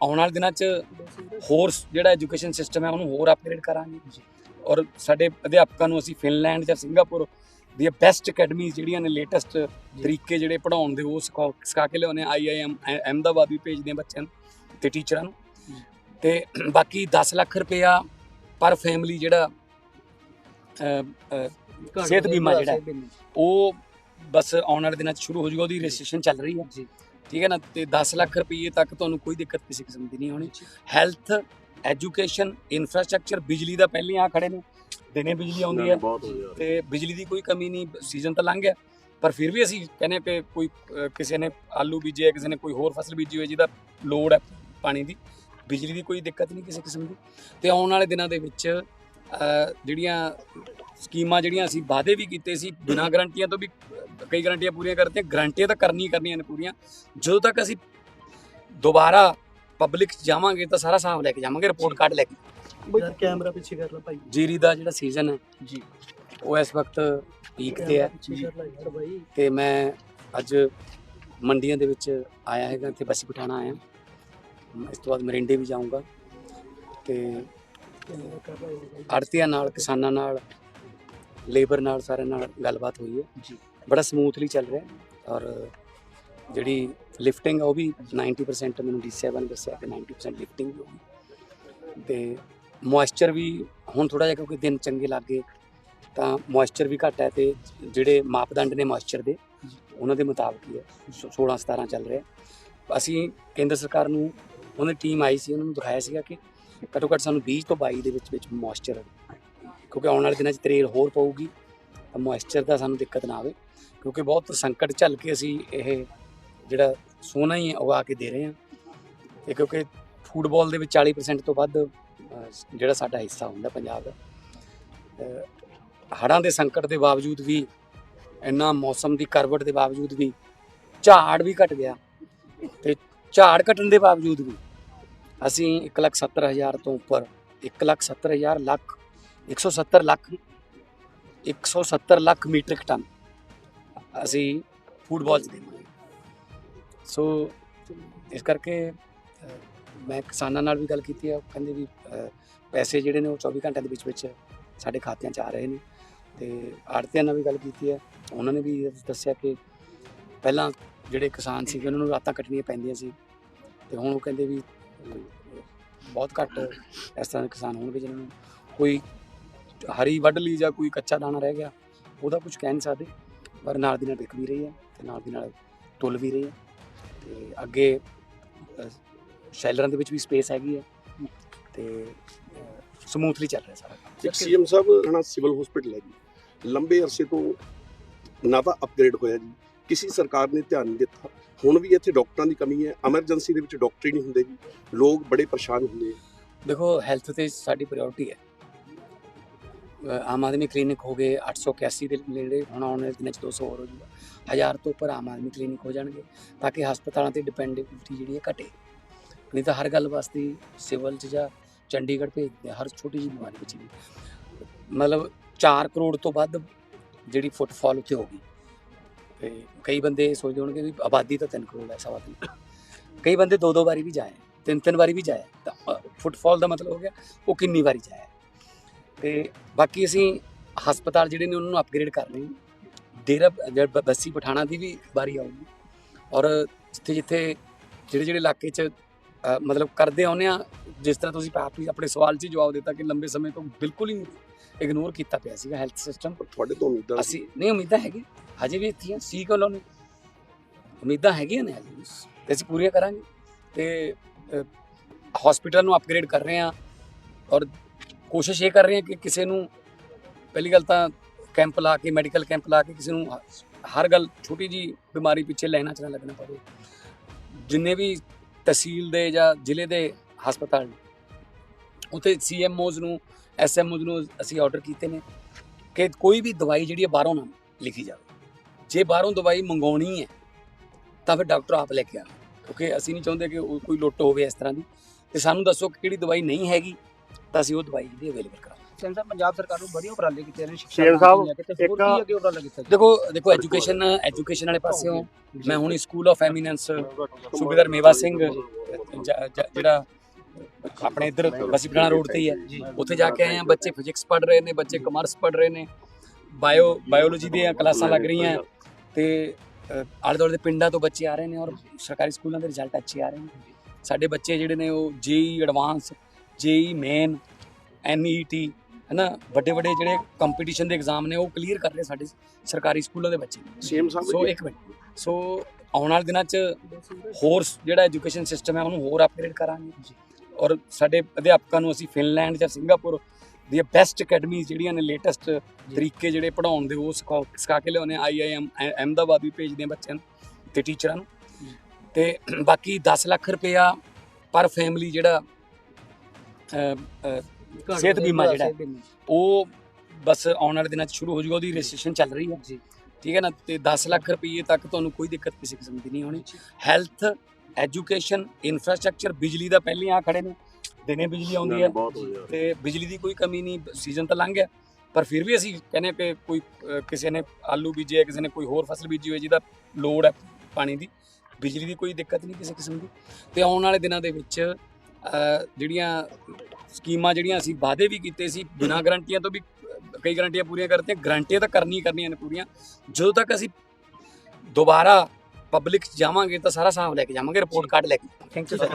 ਆਉਣ ਵਾਲੇ ਦਿਨਾਂ 'ਚ ਹੋਰ ਜਿਹੜਾ ਐਜੂਕੇਸ਼ਨ ਸਿਸਟਮ ਹੈ ਉਹਨੂੰ ਹੋਰ ਅਪਗ੍ਰੇਡ ਕਰਾਂਗੇ। ਔਰ ਸਾਡੇ ਅਧਿਆਪਕਾਂ ਨੂੰ ਅਸੀਂ ਫਿਨਲੈਂਡ ਜਾਂ ਸਿੰਗਾਪੁਰ ਦੀਆਂ ਬੈਸਟ ਅਕੈਡਮੀਜ਼ ਜਿਹੜੀਆਂ ਨੇ ਲੇਟੈਸਟ ਤਰੀਕੇ ਜਿਹੜੇ ਪੜਾਉਣ ਦੇ ਉਹ ਸਿਖਾ ਸਿਖਾ ਕੇ ਲਿਆਉਂਦੇ ਆਈਆਈਐਮ ਅਹਿਮਦਾਬਾਦ ਵੀ ਭੇਜਦੇ ਆ ਬੱਚਿਆਂ ਨੂੰ ਤੇ ਟੀਚਰਾਂ ਨੂੰ। ਤੇ ਬਾਕੀ 10 ਲੱਖ ਰੁਪਇਆ ਪਰ ਫੈਮਿਲੀ ਜਿਹੜਾ ਸਿਹਤ ਬੀਮਾ ਜਿਹੜਾ ਉਹ ਬਸ ਆਉਣ ਵਾਲੇ ਦਿਨਾਂ 'ਚ ਸ਼ੁਰੂ ਹੋ ਜਾਊਗਾ ਉਹਦੀ ਰਜਿਸਟ੍ਰੇਸ਼ਨ ਚੱਲ ਰਹੀ ਹੈ। ਜੀ। ਠੀਕ ਹੈ ਨਾ? ਤੇ 10 ਲੱਖ ਰੁਪਏ ਤੱਕ ਤੁਹਾਨੂੰ ਕੋਈ ਦਿੱਕਤ ਕਿਸੇ ਕਿਸਮ ਦੀ ਨਹੀਂ ਹੋਣੀ। ਹੈਲਥ ਐਜੂਕੇਸ਼ਨ ਇਨਫਰਾਸਟ੍ਰਕਚਰ ਬਿਜਲੀ ਦਾ ਪਹਿਲੇ ਆ ਖੜੇ ਨੇ। ਦਿਨੇ ਬਿਜਲੀ ਆਉਂਦੀ ਹੈ। ਤੇ ਬਿਜਲੀ ਦੀ ਕੋਈ ਕਮੀ ਨਹੀਂ ਸੀਜ਼ਨ ਤਾਂ ਲੰਘ ਗਿਆ। ਪਰ ਫਿਰ ਵੀ ਅਸੀਂ ਕਹਿੰਦੇ ਕਿ ਕੋਈ ਕਿਸੇ ਨੇ ਆਲੂ ਬੀਜੇ ਕਿਸੇ ਨੇ ਕੋਈ ਹੋਰ ਫਸਲ ਬੀਜੀ ਹੋਈ ਜਿਹਦਾ ਲੋੜ ਹੈ ਪਾਣੀ ਦੀ। ਬਿਜਲੀ ਦੀ ਕੋਈ ਦਿੱਕਤ ਨਹੀਂ ਕਿਸੇ ਕਿਸਮ ਦੀ। ਤੇ ਆਉਣ ਵਾਲੇ ਦਿਨਾਂ ਦੇ ਵਿੱਚ ਜਿਹੜੀਆਂ ਸਕੀਮਾਂ ਜਿਹੜੀਆਂ ਅਸੀਂ ਵਾਅਦੇ ਵੀ ਕੀਤੇ ਸੀ ਬਿਨਾਂ ਗਰੰਟੀਆਂ ਤੋਂ ਵੀ ਕਈ ਗਰੰਟੀਆਂ ਪੂਰੀਆਂ ਕਰਤੀਆਂ ਗਰੰਟੀਆਂ ਤਾਂ ਕਰਨੀ ਕਰਨੀਆਂ ਨੇ ਪੂਰੀਆਂ। ਜਦੋਂ ਤੱਕ ਅਸੀਂ ਦੁਬਾਰਾ ਪਬਲਿਕ ਚ ਜਾਵਾਂਗੇ ਤਾਂ ਸਾਰਾ ਹਿਸਾਬ ਲੈ ਕੇ ਜਾਵਾਂਗੇ ਰਿਪੋਰਟ ਕਾਰਡ ਲੈ ਕੇ। ਯਾਰ ਕੈਮਰਾ ਪਿੱਛੇ ਕਰ ਲੈ ਭਾਈ। ਜੀਰੀ ਦਾ ਜਿਹੜਾ ਸੀਜ਼ਨ ਹੈ ਜੀ। ਉਹ ਇਸ ਵਕਤ ਪੀਕ ਤੇ ਹੈ। ਤੇ ਮੈਂ ਅੱਜ ਮੰਡੀਆਂ ਦੇ ਵਿੱਚ ਆਇਆ ਹੈਗਾ ਇੱਥੇ ਬਸੀ ਪਠਾਣਾ ਆਇਆ। ਇਸ ਤੋਂ ਬਾਅਦ ਮਰਿੰਡੇ ਵੀ ਜਾਊਂਗਾ। ਤੇ ਆੜਤੀਆਂ ਨਾਲ ਕਿਸਾਨਾਂ ਨਾਲ ਲੇਬਰ ਨਾਲ ਸਾਰਿਆਂ ਨਾਲ ਗੱਲਬਾਤ ਹੋਈ ਹੈ। ਜੀ। ਬੜਾ ਸਮੂਥਲੀ ਚੱਲ ਰਿਹਾ ਹੈ ਔਰ ਜਿਹੜੀ ਲਿਫਟਿੰਗ ਆ ਉਹ ਵੀ 90% ਮੈਨੂੰ ਡੀ7 ਦੱਸਿਆ ਕਿ 90% ਲਿਫਟਿੰਗ ਵੀ ਹੋਗੀ ਤੇ ਮੋਇਸਚਰ ਵੀ ਹੁਣ ਥੋੜਾ ਜਿਹਾ ਕਿਉਂਕਿ ਦਿਨ ਚੰਗੇ ਲੱਗੇ ਤਾਂ ਮੋਇਸਚਰ ਵੀ ਘੱਟ ਹੈ ਤੇ ਜਿਹੜੇ ਮਾਪਦੰਡ ਨੇ ਮੋਇਸਚਰ ਦੇ ਉਹਨਾਂ ਦੇ ਮੁਤਾਬਕ ਹੀ ਹੈ। 16 17 ਚੱਲ ਰਿਹਾ ਅਸੀਂ ਕੇਂਦਰ ਸਰਕਾਰ ਨੂੰ ਉਹਨਾਂ ਦੀ ਟੀਮ ਆਈ ਸੀ ਉਹਨਾਂ ਨੂੰ ਦਿਖਾਇਆ ਸੀਗਾ ਕਿ ਘੱਟੋ ਘੱਟ ਸਾਨੂੰ 20 ਤੋਂ 22 ਦੇ ਵਿੱਚ ਵਿੱਚ ਮੋਇਸਚਰ ਕਿਉਂਕਿ ਆਉਣ ਵਾਲੇ ਦਿਨਾਂ 'ਚ ਤਰੇਲ ਹੋਰ ਪਊਗੀ ਤਾਂ ਮੋਇਸਚਰ ਦਾ ਸਾਨੂੰ ਦਿੱਕਤ ਨਾ ਆਵੇ। ਕਿਉਂਕਿ ਬਹੁਤ ਸੰਕਟ ਝੱਲ ਕੇ ਅਸੀਂ ਇਹ ਜਿਹੜਾ ਸੋਨਾ ਹੀ ਉਗਾ ਕੇ ਦੇ ਰਹੇ ਹਾਂ। ਤੇ ਕਿਉਂਕਿ ਫੁੱਟਬਾਲ ਦੇ ਵਿੱਚ 40% ਤੋਂ ਵੱਧ ਜਿਹੜਾ ਸਾਡਾ ਹਿੱਸਾ ਹੁੰਦਾ ਪੰਜਾਬ ਦਾ। ਅਹ, ਹੜ੍ਹਾਂ ਦੇ ਸੰਕਟ ਦੇ ਬਾਵਜੂਦ ਵੀ ਇੰਨਾ ਮੌਸਮ ਦੀ ਕਰਵਟ ਦੇ ਬਾਵਜੂਦ ਵੀ ਝਾੜ ਵੀ ਘਟ ਗਿਆ। ਤੇ ਝਾੜ ਘਟਣ ਦੇ ਬਾਵਜੂਦ ਵੀ ਅਸੀਂ 170000 ਤੋਂ ਉੱਪਰ 170000 ਲੱਖ 170 ਲੱਖ 170 ਲੱਖ ਮੀਟ੍ਰਿਕ ਟਨ ਅਸੀਂ ਫੁੱਟਬਾਲ ਚ ਦੇਵਾਂਗੇ ਸੋ ਇਸ ਕਰਕੇ ਮੈਂ ਕਿਸਾਨਾਂ ਨਾਲ ਵੀ ਗੱਲ ਕੀਤੀ ਹੈ, ਉਹ ਕਹਿੰਦੇ ਵੀ ਪੈਸੇ ਜਿਹੜੇ ਨੇ ਉਹ 24 ਘੰਟਿਆਂ ਦੇ ਵਿੱਚ ਵਿੱਚ ਸਾਡੇ ਖਾਤਿਆਂ 'ਚ ਆ ਰਹੇ ਨੇ। ਤੇ ਆੜਤੀਆਂ ਨਾਲ ਵੀ ਗੱਲ ਕੀਤੀ ਹੈ। ਉਹਨਾਂ ਨੇ ਵੀ ਦੱਸਿਆ ਕਿ ਪਹਿਲਾਂ ਜਿਹੜੇ ਕਿਸਾਨ ਸੀਗੇ, ਉਹਨਾਂ ਨੂੰ ਰਾਤਾਂ ਕੱਟਣੀਆਂ ਪੈਂਦੀਆਂ ਸੀ। ਤੇ ਹੁਣ ਉਹ ਕਹਿੰਦੇ ਵੀ ਬਹੁਤ ਘੱਟ ਇਸ ਤਰ੍ਹਾਂ ਦੇ ਕਿਸਾਨ ਹੋਣਗੇ ਜਿਨ੍ਹਾਂ ਨੂੰ ਕੋਈ ਹਰੀ ਵੱਢ ਲਈ ਜਾਂ ਕੋਈ ਕੱਚਾ ਦਾਣਾ ਰਹਿ ਗਿਆ, ਉਹਦਾ ਕੁਝ ਕਹਿ ਨਹੀਂ ਸਕਦੇ, ਪਰ ਨਾਲ ਦੀ ਨਾਲ ਵਿਕ ਵੀ ਰਹੀ ਹੈ ਤੇ ਨਾਲ ਦੀ ਨਾਲ ਤੁਲ ਵੀ ਰਹੀ ਹੈ ਤੇ ਅੱਗੇ ਸ਼ੈਲਰਾਂ ਦੇ ਵਿੱਚ ਵੀ ਸਪੇਸ ਹੈਗੀ ਹੈ ਤੇ ਸਮੂਥਲੀ ਚੱਲ ਰਿਹਾ ਸਾਰਾ ਕੰਮ। ਇੱਕ ਸੀਐਮ ਸਾਹਿਬ ਹਨਾ ਸਿਵਲ ਹਸਪੀਟਲ ਹੈ ਜੀ। ਲੰਬੇ ਅਰਸੇ ਤੋਂ ਨਾ ਤਾਂ ਅਪਗ੍ਰੇਡ ਹੋਇਆ ਜੀ। ਕਿਸੇ ਸਰਕਾਰ ਨੇ ਧਿਆਨ ਨਹੀਂ ਦਿੱਤਾ। ਹੁਣ ਵੀ ਇੱਥੇ ਡਾਕਟਰਾਂ ਦੀ ਕਮੀ ਹੈ, ਐਮਰਜੈਂਸੀ ਦੇ ਵਿੱਚ ਡਾਕਟਰ ਹੀ ਨਹੀਂ ਹੁੰਦੇ ਜੀ, ਲੋਕ ਬੜੇ ਪਰੇਸ਼ਾਨ ਹੁੰਦੇ ਆ। ਦੇਖੋ ਹੈਲਥ ਤੇ ਸਾਡੀ ਪ੍ਰਾਇੋਰਟੀ ਹੈ। ਆਮ ਆਦਮੀ ਕਲੀਨਿਕ ਹੋ ਗਏ 881 ਦੇ ਨੇੜੇ ਹੁਣ ਆਉਣ ਵਾਲੇ ਦਿਨਾਂ ਚ 200 ਹੋਰ ਹੋ ਜਾਊਗਾ। ਹਜ਼ਾਰ ਤੋਂ ਉੱਪਰ ਆਮ ਆਦਮੀ ਕਲੀਨਿਕ ਹੋ ਜਾਣਗੇ, ਤਾਂ ਕਿ ਹਸਪਤਾਲਾਂ ਤੇ ਡਿਪੈਂਡੈਂਸਿਟੀ ਜਿਹੜੀ ਹੈ ਘਟੇ। ਨਹੀਂ ਤਾਂ ਹਰ ਗੱਲ ਵਾਸਤੇ ਸਿਵਲ ਚ ਜਾਂ ਚੰਡੀਗੜ੍ਹ ਭੇਜਦੇ ਹਰ ਛੋਟੀ ਜਿਹੀ ਬਿਮਾਰੀ ਵਿੱਚ ਵੀ। ਮਤਲਬ 4 ਕਰੋੜ ਤੋਂ ਵੱਧ ਜਿਹੜੀ ਫੁੱਟਫਾਲ ਉੱਥੇ ਹੋਗੀ ਤੇ ਕਈ ਬੰਦੇ ਸੋਚਦੇ ਹੋਣਗੇ ਵੀ ਆਬਾਦੀ ਤਾਂ 3 ਕਰੋੜ ਹੈ ਸਵਾ ਤਿੰਨ ਕਈ ਬੰਦੇ ਦੋ ਦੋ ਵਾਰੀ ਵੀ ਜਾਏ ਤਿੰਨ ਤਿੰਨ ਵਾਰੀ ਵੀ ਜਾਏ ਤਾਂ ਫੁੱਟਫਾਲ ਦਾ ਮਤਲਬ ਹੋ ਗਿਆ ਉਹ ਕਿੰਨੀ ਵਾਰੀ ਜਾਇਆ ਤੇ ਬਾਕੀ ਅਸੀਂ ਹਸਪਤਾਲ ਜਿਹੜੇ ਨੇ ਉਹਨਾਂ ਨੂੰ ਅਪਗ੍ਰੇਡ ਕਰ ਰਹੇ ਡੇਰਾ ਬੱਸੀ ਪਠਾਣਾ ਦੀ ਵੀ ਵਾਰੀ ਆਊਗੀ। ਔਰ ਜਿੱਥੇ ਜਿੱਥੇ ਜਿਹੜੇ ਜਿਹੜੇ ਇਲਾਕੇ 'ਚ ਮਤਲਬ ਕਰਦੇ ਆਉਂਦੇ ਆ ਜਿਸ ਤਰ੍ਹਾਂ ਤੁਸੀਂ ਆਪ ਹੀ ਆਪਣੇ ਸਵਾਲ 'ਚ ਜਵਾਬ ਦਿੱਤਾ ਕਿ ਲੰਬੇ ਸਮੇਂ ਤੋਂ ਬਿਲਕੁਲ ਹੀ ਇਗਨੋਰ ਕੀਤਾ ਪਿਆ ਸੀਗਾ ਹੈਲਥ ਸਿਸਟਮ ਤੁਹਾਡੇ ਤੋਂ ਉਮੀਦਾਂ। ਅਸੀਂ ਨਹੀਂ ਉਮੀਦਾਂ ਹੈਗੀ ਹਜੇ ਵੀ ਇੱਥੇ ਆ ਸੀ ਕੋਲੋਂ ਨੇ ਉਮੀਦਾਂ ਹੈਗੀਆਂ ਨੇ ਹਜੇ ਵੀ। ਤੇ ਅਸੀਂ ਪੂਰੀਆਂ ਕਰਾਂਗੇ। ਤੇ ਹਸਪੀਟਲ ਨੂੰ ਅਪਗ੍ਰੇਡ ਕਰ ਰਹੇ ਹਾਂ। ਔਰ ਕੋਸ਼ਿਸ਼ ਇਹ ਕਰ ਰਹੇ ਹਾਂ ਕਿ ਕਿਸੇ ਨੂੰ ਪਹਿਲੀ ਗੱਲ ਤਾਂ ਕੈਂਪ ਲਾ ਕੇ ਮੈਡੀਕਲ ਕੈਂਪ ਲਾ ਕੇ ਕਿਸੇ ਨੂੰ ਹਰ ਗੱਲ ਛੋਟੀ ਜੀ ਬਿਮਾਰੀ ਪਿੱਛੇ ਲੈਣਾ ਚ ਨਾ ਲੱਗਣਾ ਪਵੇ। ਜਿੰਨੇ ਵੀ ਤਹਿਸੀਲ ਦੇ ਜਾਂ ਜ਼ਿਲ੍ਹੇ ਦੇ ਹਸਪਤਾਲ ਨੇ, ਉੱਥੇ ਸੀਐਮਓਜ਼ ਨੂੰ ਐਸਐਮਓਜ਼ ਨੂੰ ਅਸੀਂ ਆਰਡਰ ਕੀਤੇ ਨੇ ਕਿ ਕੋਈ ਵੀ ਦਵਾਈ ਜਿਹੜੀ ਹੈ ਬਾਹਰੋਂ ਨਾ ਲਿਖੀ ਜਾਵੇ। ਜੇ ਬਾਹਰੋਂ ਦਵਾਈ ਮੰਗਾਉਣੀ ਹੈ ਤਾਂ ਫਿਰ ਡਾਕਟਰ ਆਪ ਲੈ ਕੇ ਆਵੇ ਕਿਉਂਕਿ ਅਸੀਂ ਨਹੀਂ ਚਾਹੁੰਦੇ ਕਿ ਕੋਈ ਲੁੱਟ ਹੋਵੇ ਇਸ ਤਰ੍ਹਾਂ ਦੀ। ਤੇ ਸਾਨੂੰ ਦੱਸੋ ਕਿ ਕਿਹੜੀ ਦਵਾਈ ਨਹੀਂ ਹੈਗੀ ਤਾਂ ਅਸੀਂ ਉਹ ਦਵਾਈ ਜਿਹੜੀ ਅਵੇਲੇਬਲ ਕਰਾਂਗੇ। ਸੈਂਸ ਸਾਹਿਬ ਪੰਜਾਬ ਸਰਕਾਰ ਨੂੰ ਬੜੀ ਉਪਰਾਲੇ ਕੀਤੇ ਨੇ ਸਿੱਖਿਆ ਸੀਐਮ ਸਾਹਿਬ, ਇੱਕ- ਕੀ ਅੱਗੇ ਉਪਰਾਲਾ ਕੀਤਾ? ਦੇਖੋ ਦੇਖੋ ਐਜੂਕੇਸ਼ਨ ਐਜੂਕੇਸ਼ਨ ਵਾਲੇ ਪਾਸਿਓਂ ਮੈਂ ਹੁਣ ਸਕੂਲ ਆਫ ਐਮੀਨੈਂਸ ਸੂਬੇਦਾਰ ਮੇਵਾ ਸਿੰਘ ਜਿਹੜਾ ਆਪਣੇ ਇੱਧਰ ਬਸੀ ਪਠਾਣਾ ਰੋਡ ਤੇ ਹੀ ਹੈ ਉੱਥੇ ਜਾ ਕੇ ਆਏ ਆ ਬੱਚੇ ਫਿਜ਼ਿਕਸ ਪੜ੍ਹ ਰਹੇ ਨੇ ਬੱਚੇ ਕਮਰਸ ਪੜ੍ਹ ਰਹੇ ਨੇ। ਬਾਇਓ ਬਾਇਓਲੋਜੀ ਦੀਆਂ ਕਲਾਸਾਂ ਲੱਗ ਰਹੀਆਂ। ਤੇ ਆਲੇ ਦੁਆਲੇ ਦੇ ਪਿੰਡਾਂ ਤੋਂ ਬੱਚੇ ਆ ਰਹੇ ਨੇ ਔਰ ਸਰਕਾਰੀ ਸਕੂਲਾਂ ਦੇ ਰਿਜ਼ਲਟ ਅੱਛੇ ਆ ਰਹੇ ਨੇ। ਸਾਡੇ ਬੱਚੇ ਜਿਹੜੇ ਨੇ ਉਹ ਜੇਈ ਐਡਵਾਂਸ ਜੇਈ ਮੇਨ ਐਨਈਟੀ ਹਨਾ? ਵੱਡੇ ਵੱਡੇ ਜਿਹੜੇ ਕੰਪੀਟੀਸ਼ਨ ਦੇ ਐਗਜ਼ਾਮ ਨੇ ਉਹ ਕਲੀਅਰ ਕਰ ਰਹੇ ਸਾਡੇ ਸਰਕਾਰੀ ਸਕੂਲਾਂ ਦੇ ਬੱਚੇ। ਸੀਐਮ ਸਾਹਿਬ ਸੋ ਇੱਕ ਮਿੰਟ। ਸੋ ਆਉਣ ਵਾਲੇ ਦਿਨਾਂ 'ਚ ਹੋਰ ਜਿਹੜਾ ਐਜੂਕੇਸ਼ਨ ਸਿਸਟਮ ਹੈ ਉਹਨੂੰ ਹੋਰ ਅਪਗ੍ਰੇਡ ਕਰਾਂਗੇ। ਔਰ ਸਾਡੇ ਅਧਿਆਪਕਾਂ ਨੂੰ ਅਸੀਂ ਫਿਨਲੈਂਡ ਜਾਂ ਸਿੰਗਾਪੁਰ ਦੀਆਂ ਬੈਸਟ ਅਕੈਡਮੀਜ਼ ਜਿਹੜੀਆਂ ਨੇ ਲੇਟੈਸਟ ਤਰੀਕੇ ਜਿਹੜੇ ਪੜਾਉਣ ਦੇ ਉਹ ਸਿਖਾ ਸਿਖਾ ਕੇ ਲਿਆਉਂਦੇ ਆਈਆਈਐਮ ਅਹਿਮਦਾਬਾਦ ਵੀ ਭੇਜਦੇ ਆ ਬੱਚਿਆਂ ਨੂੰ ਤੇ ਟੀਚਰਾਂ ਨੂੰ। ਤੇ ਬਾਕੀ 10 ਲੱਖ ਰੁਪਇਆ ਪਰ ਫੈਮਿਲੀ ਜਿਹੜਾ ਸਿਹਤ ਬੀਮਾ ਜਿਹੜਾ ਹੈ, ਉਹ ਬਸ ਆਉਣ ਵਾਲੇ ਦਿਨਾਂ 'ਚ ਸ਼ੁਰੂ ਹੋ ਜਾਊਗਾ ਉਹਦੀ ਰਜਿਸਟ੍ਰੇਸ਼ਨ ਚੱਲ ਰਹੀ ਹੈ ਜੀ। ਠੀਕ ਹੈ ਨਾ? ਤੇ 10 ਲੱਖ ਰੁਪਏ ਤੱਕ ਤੁਹਾਨੂੰ ਕੋਈ ਦਿੱਕਤ ਕਿਸੇ ਕਿਸਮ ਦੀ ਨਹੀਂ ਹੋਣੀ। ਹੈਲਥ ਐਜੂਕੇਸ਼ਨ ਇਨਫਰਾਸਟ੍ਰਕਚਰ ਬਿਜਲੀ ਦਾ ਪਹਿਲੇ ਆ ਖੜੇ ਨੇ। ਦਿਨੇ ਬਿਜਲੀ ਆਉਂਦੀ ਹੈ ਤੇ ਬਿਜਲੀ ਦੀ ਕੋਈ ਕਮੀ ਨਹੀਂ ਸੀਜ਼ਨ ਤਾਂ ਲੰਘ ਗਿਆ। ਪਰ ਫਿਰ ਵੀ ਅਸੀਂ ਕਹਿੰਦੇ ਹਾਂ ਕਿ ਕੋਈ ਕਿਸੇ ਨੇ ਆਲੂ ਬੀਜੇ ਕਿਸੇ ਨੇ ਕੋਈ ਹੋਰ ਫਸਲ ਬੀਜੀ ਹੋਈ ਜਿਹਦਾ ਲੋੜ ਹੈ ਪਾਣੀ ਦੀ ਬਿਜਲੀ ਦੀ ਕੋਈ ਦਿੱਕਤ ਨਹੀਂ ਕਿਸੇ ਕਿਸਮ ਦੀ। ਤੇ ਆਉਣ ਵਾਲੇ ਦਿਨਾਂ ਦੇ ਵਿੱਚ ਜਿਹੜੀਆਂ ਸਕੀਮਾਂ ਜਿਹੜੀਆਂ ਅਸੀਂ ਵਾਅਦੇ ਵੀ ਕੀਤੇ ਸੀ ਬਿਨਾਂ ਗਰੰਟੀਆਂ ਤੋਂ ਵੀ ਕਈ ਗਰੰਟੀਆਂ ਪੂਰੀਆਂ ਕਰਤੀਆਂ ਗਰੰਟੀਆਂ ਤਾਂ ਕਰਨੀ ਹੀ ਕਰਨੀਆਂ ਨੇ ਪੂਰੀਆਂ। ਜਦੋਂ ਤੱਕ ਅਸੀਂ ਦੁਬਾਰਾ ਪਬਲਿਕ 'ਚ ਜਾਵਾਂਗੇ ਤਾਂ ਸਾਰਾ ਹਿਸਾਬ ਲੈ ਕੇ ਜਾਵਾਂਗੇ ਰਿਪੋਰਟ ਕਾਰਡ ਲੈ ਕੇ। Thank you sir